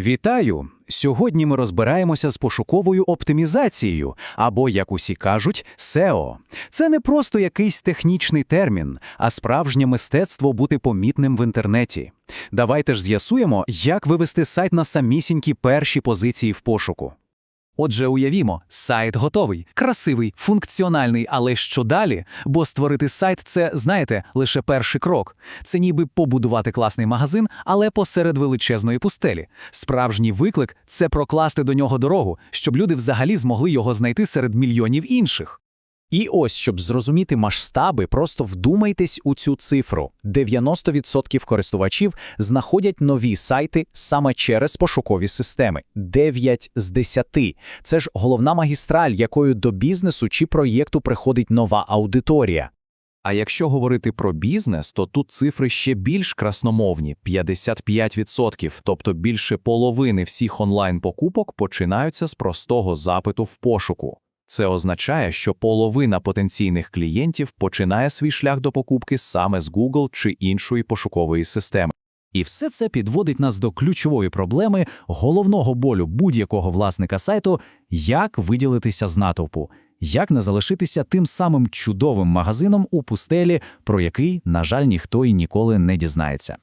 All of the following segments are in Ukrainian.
Вітаю! Сьогодні ми розбираємося з пошуковою оптимізацією, або, як усі кажуть, SEO. Це не просто якийсь технічний термін, а справжнє мистецтво бути помітним в інтернеті. Давайте ж з'ясуємо, як вивести сайт на самісінькі перші позиції в пошуку. Отже, уявімо, сайт готовий, красивий, функціональний, але що далі? Бо створити сайт це, знаєте, лише перший крок. Це ніби побудувати класний магазин, але посеред величезної пустелі. Справжній виклик це прокласти до нього дорогу, щоб люди взагалі змогли його знайти серед мільйонів інших. І ось, щоб зрозуміти масштаби, просто вдумайтесь у цю цифру. 90% користувачів знаходять нові сайти саме через пошукові системи. 9 з 10. Це ж головна магістраль, якою до бізнесу чи проєкту приходить нова аудиторія. А якщо говорити про бізнес, то тут цифри ще більш красномовні 55%, тобто більше половини всіх онлайн-покупок починаються з простого запиту в пошуку. Це означає, що половина потенційних клієнтів починає свій шлях до покупки саме з Google чи іншої пошукової системи. І все це підводить нас до ключової проблеми головного болю будь-якого власника сайту, як виділитися з натовпу, як не залишитися тим самим чудовим магазином у пустелі, про який, на жаль, ніхто і ніколи не дізнається.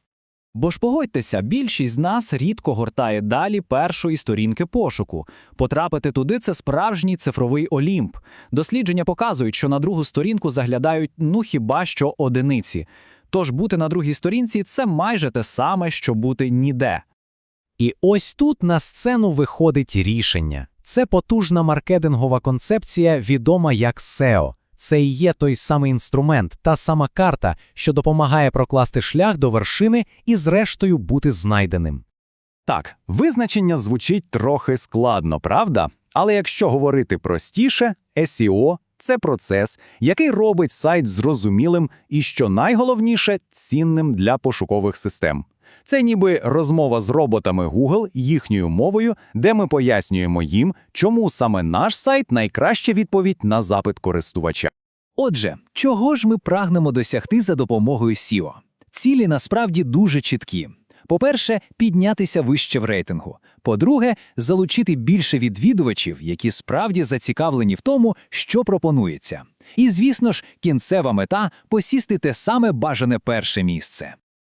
Бо ж погодьтеся, більшість з нас рідко гортає далі першої сторінки пошуку. Потрапити туди це справжній цифровий олімп. Дослідження показують, що на другу сторінку заглядають ну хіба що одиниці. Тож бути на другій сторінці це майже те саме, що бути ніде. І ось тут на сцену виходить рішення. Це потужна маркетингова концепція, відома як SEO. Це і є той самий інструмент, та сама карта, що допомагає прокласти шлях до вершини і, зрештою, бути знайденим. Так, визначення звучить трохи складно, правда? Але якщо говорити простіше, SEO – це процес, який робить сайт зрозумілим і, що найголовніше, цінним для пошукових систем. Це ніби розмова з роботами Google їхньою мовою, де ми пояснюємо їм, чому саме наш сайт найкраща відповідь на запит користувача. Отже, чого ж ми прагнемо досягти за допомогою SEO? Цілі насправді дуже чіткі. По-перше, піднятися вище в рейтингу. По-друге, залучити більше відвідувачів, які справді зацікавлені в тому, що пропонується. І, звісно ж, кінцева мета посісти те саме бажане перше місце.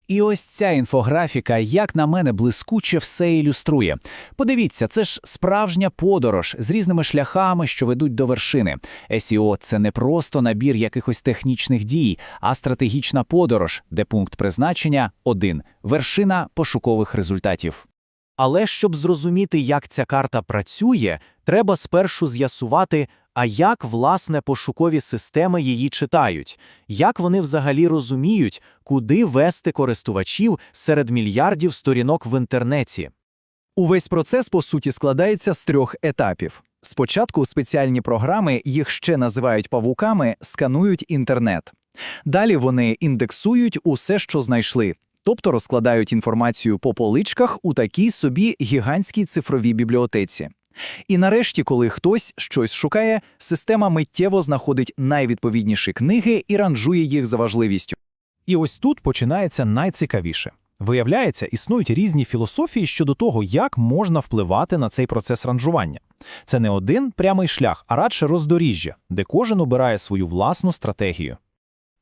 І ось ця інфографіка, як на мене, блискуче все ілюструє. Подивіться, це ж справжня подорож з різними шляхами, що ведуть до вершини. SEO – це не просто набір якихось технічних дій, а стратегічна подорож, де пункт призначення один вершина пошукових результатів. Але щоб зрозуміти, як ця карта працює, треба спершу з'ясувати, а як, власне, пошукові системи її читають, як вони взагалі розуміють, куди вести користувачів серед мільярдів сторінок в інтернеті. Увесь процес, по суті, складається з трьох етапів. Спочатку спеціальні програми, їх ще називають павуками, сканують інтернет. Далі вони індексують усе, що знайшли, тобто розкладають інформацію по поличках у такій собі гігантській цифровій бібліотеці. І нарешті, коли хтось щось шукає, система миттєво знаходить найвідповідніші книги і ранжує їх за важливістю. І ось тут починається найцікавіше. Виявляється, існують різні філософії щодо того, як можна впливати на цей процес ранжування. Це не один прямий шлях, а радше роздоріжжя, де кожен обирає свою власну стратегію.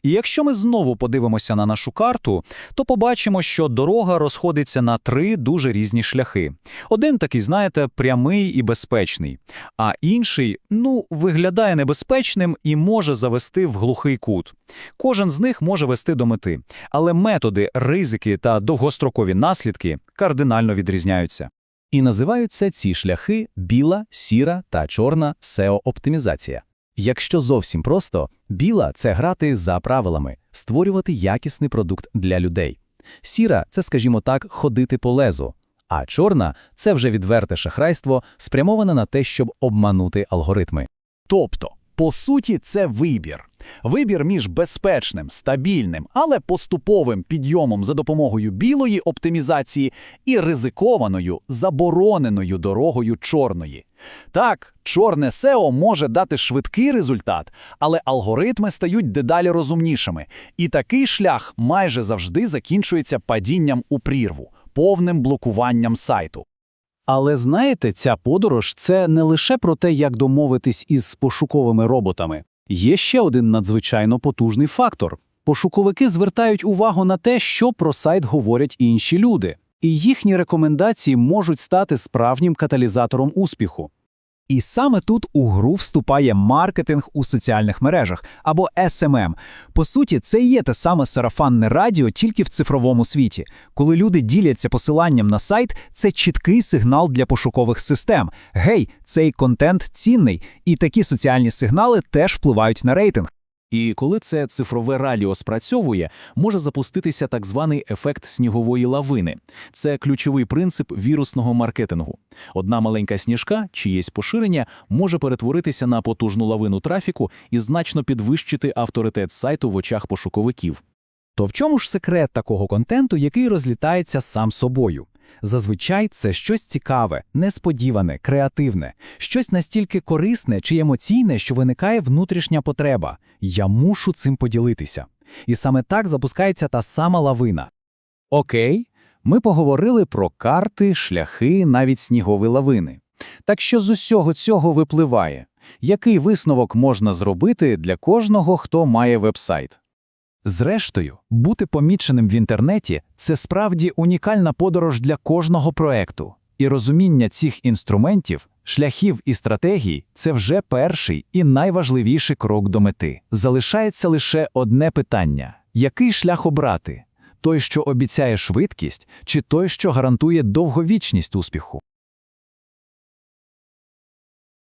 І якщо ми знову подивимося на нашу карту, то побачимо, що дорога розходиться на три дуже різні шляхи. Один такий, знаєте, прямий і безпечний, а інший, ну, виглядає небезпечним і може завести в глухий кут. Кожен з них може вести до мети, але методи, ризики та довгострокові наслідки кардинально відрізняються. І називаються ці шляхи біла, сіра та чорна SEO-оптимізація. Якщо зовсім просто, біла це грати за правилами, створювати якісний продукт для людей. Сіра це, скажімо так, ходити по лезу. А чорна це вже відверте шахрайство, спрямоване на те, щоб обманути алгоритми. Тобто, по суті, це вибір. Вибір між безпечним, стабільним, але поступовим підйомом за допомогою білої оптимізації і ризикованою, забороненою дорогою чорної. Так, чорне SEO може дати швидкий результат, але алгоритми стають дедалі розумнішими, і такий шлях майже завжди закінчується падінням у прірву, повним блокуванням сайту. Але знаєте, ця подорож це не лише про те, як домовитись із пошуковими роботами. Є ще один надзвичайно потужний фактор. Пошуковики звертають увагу на те, що про сайт говорять інші люди, і їхні рекомендації можуть стати справжнім каталізатором успіху. І саме тут у гру вступає маркетинг у соціальних мережах або SMM. По суті, це і є те саме сарафанне радіо тільки в цифровому світі. Коли люди діляться посиланням на сайт, це чіткий сигнал для пошукових систем. Гей, цей контент цінний, і такі соціальні сигнали теж впливають на рейтинг. І коли це цифрове радіо спрацьовує, може запуститися так званий ефект снігової лавини. Це ключовий принцип вірусного маркетингу. Одна маленька сніжка, чиєсь поширення, може перетворитися на потужну лавину трафіку і значно підвищити авторитет сайту в очах пошуковиків. То в чому ж секрет такого контенту, який розлітається сам собою? Зазвичай це щось цікаве, несподіване, креативне, щось настільки корисне чи емоційне, що виникає внутрішня потреба. Я мушу цим поділитися. І саме так запускається та сама лавина. Окей, ми поговорили про карти, шляхи, навіть снігові лавини. Так що з усього цього випливає? Який висновок можна зробити для кожного, хто має вебсайт? Зрештою, бути поміченим в інтернеті це справді унікальна подорож для кожного проекту. І розуміння цих інструментів, шляхів і стратегій це вже перший і найважливіший крок до мети. Залишається лише одне питання: який шлях обрати? Той, що обіцяє швидкість, чи той, що гарантує довговічність успіху?